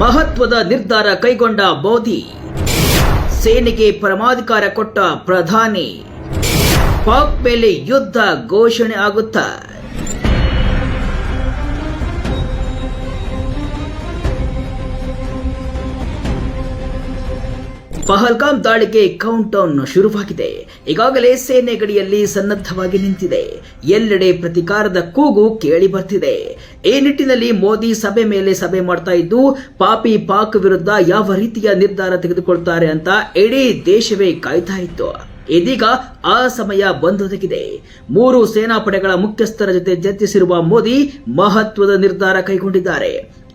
ಮಹತ್ವದ ನಿರ್ಧಾರ ಕೈಗೊಂಡ ಮೋದಿ. ಸೇನೆಗೆ ಪರಮಾಧಿಕಾರ ಕೊಟ್ಟ ಪ್ರಧಾನಿ. ಪಾಕ್ ಮೇಲೆ ಯುದ್ಧ ಘೋಷಣೆ ಆಗುತ್ತಾ? ಪಹಲ್ಗಾಮ್ ದಾಳಿಗೆ ಕೌಂಟ್ ಡೌನ್ ಶುರುವಾಗಿದೆ. ಈಗಾಗಲೇ ಸೇನೆ ಗಡಿಯಲ್ಲಿ ಸನ್ನದ್ಧವಾಗಿ ನಿಂತಿದೆ. ಎಲ್ಲೆಡೆ ಪ್ರತಿಕಾರದ ಕೂಗು ಕೇಳಿ ಬರ್ತಿದೆ. ಈ ನಿಟ್ಟಿನಲ್ಲಿ ಮೋದಿ ಸಭೆ ಮೇಲೆ ಸಭೆ ಮಾಡ್ತಾ ಇದ್ದು, ಪಾಪಿ ಪಾಕ್ ವಿರುದ್ಧ ಯಾವ ರೀತಿಯ ನಿರ್ಧಾರ ತೆಗೆದುಕೊಳ್ತಾರೆ ಅಂತ ಇಡೀ ದೇಶವೇ ಕಾಯ್ತಾ ಇತ್ತು. ಇದೀಗ ಆ ಸಮಯ ಬಂದೊದಗಿದೆ. ಮೂರು ಸೇನಾಪಡೆಗಳ ಮುಖ್ಯಸ್ಥರ ಜೊತೆ ಚರ್ಚಿಸಿರುವ ಮೋದಿ ಮಹತ್ವದ ನಿರ್ಧಾರ ಕೈಗೊಂಡಿದ್ದಾರೆ.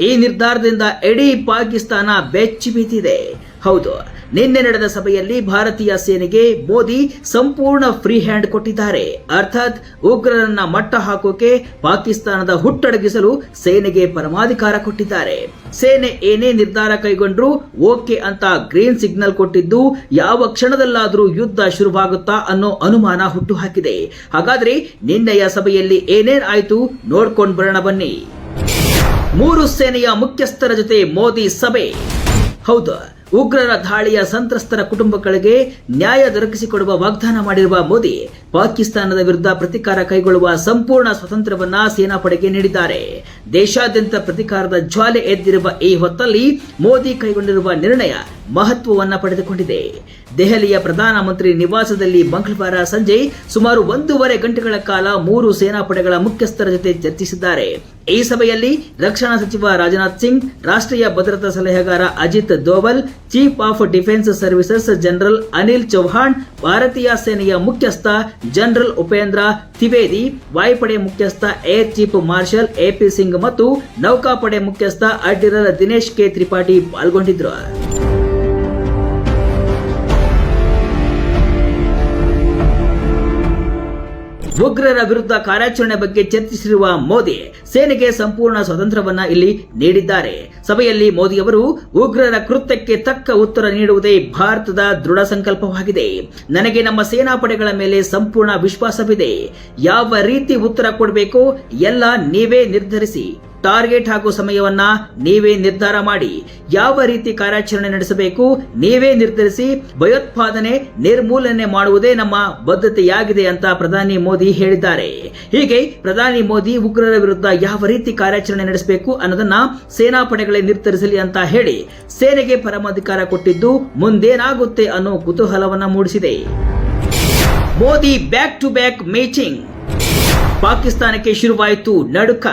ಈ ನಿರ್ಧಾರದಿಂದ ಇಡೀ ಪಾಕಿಸ್ತಾನ ಬೆಚ್ಚಿ ಬೀತಿದೆ. ಹೌದು, ನಿನ್ನೆ ನಡೆದ ಸಭೆಯಲ್ಲಿ ಭಾರತೀಯ ಸೇನೆಗೆ ಮೋದಿ ಸಂಪೂರ್ಣ ಫ್ರೀ ಹ್ಯಾಂಡ್ ಕೊಟ್ಟಿದ್ದಾರೆ. ಅರ್ಥಾತ್ ಉಗ್ರರನ್ನ ಮಟ್ಟ ಹಾಕೋಕೆ ಪಾಕಿಸ್ತಾನದ ಹುಟ್ಟಡಗಿಸಲು ಸೇನೆಗೆ ಪರಮಾಧಿಕಾರ ಕೊಟ್ಟಿದ್ದಾರೆ. ಸೇನೆ ಏನೇ ನಿರ್ಧಾರ ಕೈಗೊಂಡ್ರು ಓಕೆ ಅಂತ ಗ್ರೀನ್ ಸಿಗ್ನಲ್ ಕೊಟ್ಟಿದ್ದು ಯಾವ ಕ್ಷಣದಲ್ಲಾದರೂ ಯುದ್ಧ ಶುರುವಾಗುತ್ತಾ ಅನ್ನೋ ಅನುಮಾನ ಹುಟ್ಟುಹಾಕಿದೆ ಹಾಗಾದ್ರೆ ನಿನ್ನೆಯ ಸಭೆಯಲ್ಲಿ ಏನೇನ್ ಆಯ್ತು ನೋಡ್ಕೊಂಡ್ ಬರೋಣ ಬನ್ನಿ. ಮೂರು ಸೇನೆಯ ಮುಖ್ಯಸ್ಥರ ಜೊತೆ ಮೋದಿ ಸಭೆ. ಹೌದು, ಉಗ್ರರ ದಾಳಿಯ ಸಂತ್ರಸ್ತರ ಕುಟುಂಬಗಳಿಗೆ ನ್ಯಾಯ ದೊರಕಿಸಿಕೊಡುವ ವಾಗ್ದಾನ ಮಾಡಿರುವ ಮೋದಿ ಪಾಕಿಸ್ತಾನದ ವಿರುದ್ಧ ಪ್ರತಿಕಾರ ಕೈಗೊಳ್ಳುವ ಸಂಪೂರ್ಣ ಸ್ವಾತಂತ್ರ್ಯವನ್ನ ಸೇನಾಪಡೆಗೆ ನೀಡಿದ್ದಾರೆ. ದೇಶಾದ್ಯಂತ ಪ್ರತಿಕಾರದ ಜ್ವಾಲೆ ಎದ್ದಿರುವ ಈ ಹೊತ್ತಲ್ಲಿ ಮೋದಿ ಕೈಗೊಂಡಿರುವ ನಿರ್ಣಯ ಮಹತ್ವವನ್ನು ಪಡೆದುಕೊಂಡಿದೆ. ದೆಹಲಿಯ ಪ್ರಧಾನಮಂತ್ರಿ ನಿವಾಸದಲ್ಲಿ ಮಂಗಳವಾರ ಸಂಜೆ ಸುಮಾರು ಒಂದೂವರೆ ಗಂಟೆಗಳ ಕಾಲ ಮೂರು ಸೇನಾಪಡೆಗಳ ಮುಖ್ಯಸ್ಥರ ಜೊತೆ ಚರ್ಚಿಸಿದ್ದಾರೆ. ಈ ಸಭೆಯಲ್ಲಿ ರಕ್ಷಣಾ ಸಚಿವ ರಾಜನಾಥ್ ಸಿಂಗ್, ರಾಷ್ಟ್ರೀಯ ಭದ್ರತಾ ಸಲಹೆಗಾರ Ajit Doval, chief of defence services general Anil Chauhan, ಭಾರತೀಯ ಸೇನೆಯ ಮುಖ್ಯಸ್ಥ ಜನರಲ್ ಉಪೇಂದ್ರ ತಿವೇದಿ ವಾಯುಪಡೆ ಮುಖ್ಯಸ್ಥ air chief marshal A P Singh ಮತ್ತು ನೌಕಾಪಡೆ ಮುಖ್ಯಸ್ಥ ಅಡ್ಮಿರಲ್ ದಿನೇಶ್ ಕೆ ತ್ರಿಪಾಠಿ ಪಾಲ್ಗೊಂಡಿದ್ರು ಉಗ್ರರ ವಿರುದ್ಧ ಕಾರ್ಯಾಚರಣೆ ಬಗ್ಗೆ ಚರ್ಚಿಸಿರುವ ಮೋದಿ ಸೇನೆಗೆ ಸಂಪೂರ್ಣ ಸ್ವಾತಂತ್ರ್ಯವನ್ನ ಇಲ್ಲಿ ನೀಡಿದ್ದಾರೆ. ಸಭೆಯಲ್ಲಿ ಮೋದಿ ಅವರು ಉಗ್ರರ ಕೃತ್ಯಕ್ಕೆ ತಕ್ಕ ಉತ್ತರ ನೀಡುವುದೇ ಭಾರತದ ದೃಢ ಸಂಕಲ್ಪವಾಗಿದೆ. ನನಗೆ ನಮ್ಮ ಸೇನಾಪಡೆಗಳ ಮೇಲೆ ಸಂಪೂರ್ಣ ವಿಶ್ವಾಸವಿದೆ. ಯಾವ ರೀತಿ ಉತ್ತರ ಕೊಡಬೇಕು ಎಲ್ಲ ನೀವೇ ನಿರ್ಧರಿಸಿ. ಟಾರ್ಗೆಟ್ ಹಾಗೂ ಸಮಯವನ್ನ ನೀವೇ ನಿರ್ಧಾರ ಮಾಡಿ. ಯಾವ ರೀತಿ ಕಾರ್ಯಾಚರಣೆ ನಡೆಸಬೇಕು ನೀವೇ ನಿರ್ಧರಿಸಿ, ಭಯೋತ್ಪಾದನೆ, ನಿರ್ಮೂಲನೆ ಮಾಡುವುದೇ ನಮ್ಮ ಬದ್ಧತೆಯಾಗಿದೆ ಅಂತ ಪ್ರಧಾನಿ ಮೋದಿ ಹೇಳಿದ್ದಾರೆ. ಹೀಗೆ ಪ್ರಧಾನಿ ಮೋದಿ ಉಗ್ರರ ವಿರುದ್ಧ ಯಾವ ರೀತಿ ಕಾರ್ಯಾಚರಣೆ ನಡೆಸಬೇಕು ಅನ್ನೋದನ್ನ ಸೇನಾಪಡೆಗಳೇ ನಿರ್ಧರಿಸಲಿ ಅಂತ ಹೇಳಿ ಸೇನೆಗೆ ಪರಮಾಧಿಕಾರ ಕೊಟ್ಟಿದ್ದು ಮುಂದೇನಾಗುತ್ತೆ ಅನ್ನೋ ಕುತೂಹಲವನ್ನ ಮೂಡಿಸಿದೆ. Modi back to back meeting ಪಾಕಿಸ್ತಾನಕ್ಕೆ ಶುರುವಾಯಿತು ನಡುಕ.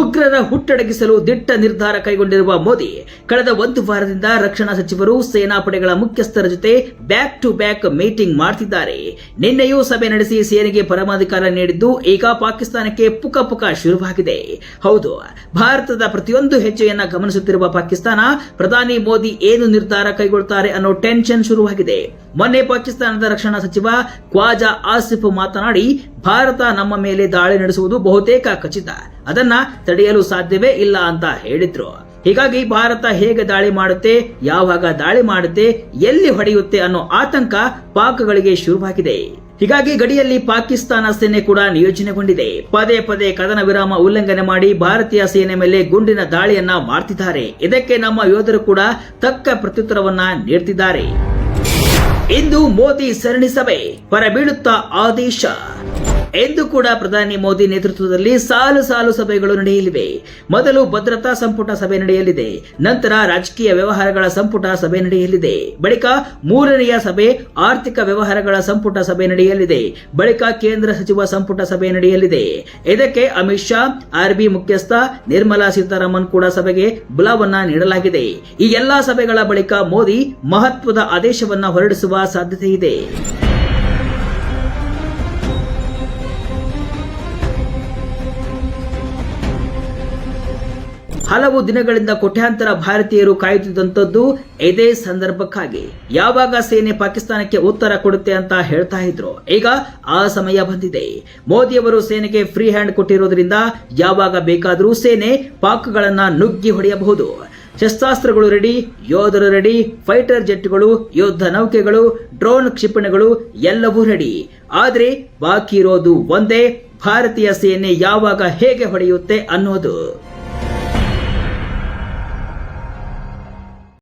ಉಗ್ರರ ಹುಟ್ಟಡಗಿಸಲು ದಿಟ್ಟ ನಿರ್ಧಾರ ಕೈಗೊಂಡಿರುವ ಮೋದಿ, ಕಳೆದ ಒಂದು ವಾರದಿಂದ ರಕ್ಷಣಾ ಸಚಿವರು ಸೇನಾಪಡೆಗಳ ಮುಖ್ಯಸ್ಥರ ಜೊತೆ ಬ್ಯಾಕ್ ಟು ಬ್ಯಾಕ್ ಮೀಟಿಂಗ್ ಮಾಡ್ತಿದ್ದಾರೆ. ನಿನ್ನೆಯೂ ಸಭೆ ನಡೆಸಿ ಸೇನೆಗೆ ಪರಮಾಧಿಕಾರ ನೀಡಿದ್ದು ಈಗ ಪಾಕಿಸ್ತಾನಕ್ಕೆ ಪುಕ ಪುಕ ಶುರುವಾಗಿದೆ. ಹೌದು, ಭಾರತದ ಪ್ರತಿಯೊಂದು ಹೆಜ್ಜೆಯನ್ನ ಗಮನಿಸುತ್ತಿರುವ ಪಾಕಿಸ್ತಾನ, ಪ್ರಧಾನಿ ಮೋದಿ ಏನು ನಿರ್ಧಾರ ಕೈಗೊಳ್ತಾರೆ ಅನ್ನೋ ಟೆನ್ಷನ್ ಶುರುವಾಗಿದೆ. ಮೊನ್ನೆ ಪಾಕಿಸ್ತಾನದ ರಕ್ಷಣಾ ಸಚಿವ ಖ್ವಾಜಾ ಆಸಿಫ್ ಮಾತನಾಡಿ, ಭಾರತ ನಮ್ಮ ಮೇಲೆ ದಾಳಿ ನಡೆಸುವುದು ಬಹುತೇಕ ಖಚಿತ. ಅದನ್ನ ತಡೆಯಲು ಸಾಧ್ಯವೇ ಇಲ್ಲ ಅಂತ ಹೇಳಿದ್ರು. ಹೀಗಾಗಿ ಭಾರತ ಹೇಗೆ ದಾಳಿ ಮಾಡುತ್ತೆ, ಯಾವಾಗ ದಾಳಿ ಮಾಡುತ್ತೆ, ಎಲ್ಲಿ ಹೊಡೆಯುತ್ತೆ ಅನ್ನೋ ಆತಂಕ ಪಾಕ್ಗಳಿಗೆ ಶುರುವಾಗಿದೆ. ಹೀಗಾಗಿ ಗಡಿಯಲ್ಲಿ ಪಾಕಿಸ್ತಾನ ಸೇನೆ ಕೂಡ ನಿಯೋಜನೆಗೊಂಡಿದೆ. ಪದೇ ಪದೇ ಕದನ ವಿರಾಮ ಉಲ್ಲಂಘನೆ ಮಾಡಿ ಭಾರತೀಯ ಸೇನೆ ಮೇಲೆ ಗುಂಡಿನ ದಾಳಿಯನ್ನ ಮಾಡ್ತಿದ್ದಾರೆ. ಇದಕ್ಕೆ ನಮ್ಮ ಯೋಧರು ಕೂಡ ತಕ್ಕ ಪ್ರತ್ಯುತ್ತರವನ್ನ ನೀಡ್ತಿದ್ದಾರೆ. ಇಂದು ಮೋದಿ ಸರಣಿ ಸಭೆ. ಹೊರಬೀಳುತ್ತಾ ಆದೇಶ. ಎಂದು ಕೂಡ ಪ್ರಧಾನಿ ಮೋದಿ ನೇತೃತ್ವದಲ್ಲಿ ಸಾಲು ಸಾಲು ಸಭೆಗಳು ನಡೆಯಲಿವೆ. ಮೊದಲು ಭದ್ರತಾ ಸಂಪುಟ ಸಭೆ ನಡೆಯಲಿದೆ. ನಂತರ ರಾಜಕೀಯ ವ್ಯವಹಾರಗಳ ಸಂಪುಟ ಸಭೆ ನಡೆಯಲಿದೆ. ಬಳಿಕ ಮೂರನೆಯ ಸಭೆ, ಆರ್ಥಿಕ ವ್ಯವಹಾರಗಳ ಸಂಪುಟ ಸಭೆ ನಡೆಯಲಿದೆ. ಬಳಿಕ ಕೇಂದ್ರ ಸಚಿವ ಸಂಪುಟ ಸಭೆ ನಡೆಯಲಿದೆ. ಇದಕ್ಕೆ ಅಮಿತ್ ಶಾ ಆರ್ಬಿ ಮುಖ್ಯಸ್ಥ ನಿರ್ಮಲಾ ಸೀತಾರಾಮನ್ ಕೂಡ ಸಭೆಗೆ ಬುಲಾವನ್ನ ನೀಡಲಾಗಿದೆ. ಈ ಎಲ್ಲಾ ಸಭೆಗಳ ಬಳಿಕ ಮೋದಿ ಮಹತ್ವದ ಆದೇಶವನ್ನ ಹೊರಡಿಸುವ ಸಾಧ್ಯತೆ ಇದೆ ಹಲವು ದಿನಗಳಿಂದ ಕೋಟ್ಯಾಂತರ ಭಾರತೀಯರು ಕಾಯುತ್ತಿದ್ದಂಥದ್ದು ಇದೇ ಸಂದರ್ಭಕ್ಕಾಗಿ. ಯಾವಾಗ ಸೇನೆ ಪಾಕಿಸ್ತಾನಕ್ಕೆ ಉತ್ತರ ಕೊಡುತ್ತೆ ಅಂತ ಹೇಳ್ತಾ ಇದ್ರು. ಈಗ ಆ ಸಮಯ ಬಂದಿದೆ. ಮೋದಿಯವರು ಸೇನೆಗೆ ಫ್ರೀ ಹ್ಯಾಂಡ್ ಕೊಟ್ಟಿರೋದ್ರಿಂದ ಯಾವಾಗ ಬೇಕಾದರೂ ಸೇನೆ ಪಾಕ್ಗಳನ್ನ ನುಗ್ಗಿ ಹೊಡೆಯಬಹುದು. ಶಸ್ತ್ರಾಸ್ತ್ರಗಳು ರೆಡಿ ಯೋಧರು ರೆಡಿ ಫೈಟರ್ ಜೆಟ್ಗಳು ಯುದ್ಧ ನೌಕೆಗಳು ಡ್ರೋನ್ ಕ್ಷಿಪಣಿಗಳು ಎಲ್ಲವೂ ರೆಡಿ ಆದರೆ ಬಾಕಿ ಇರೋದು ಒಂದೇ, ಭಾರತೀಯ ಸೇನೆ ಯಾವಾಗ ಹೇಗೆ ಹೊಡೆಯುತ್ತೆ ಅನ್ನೋದು.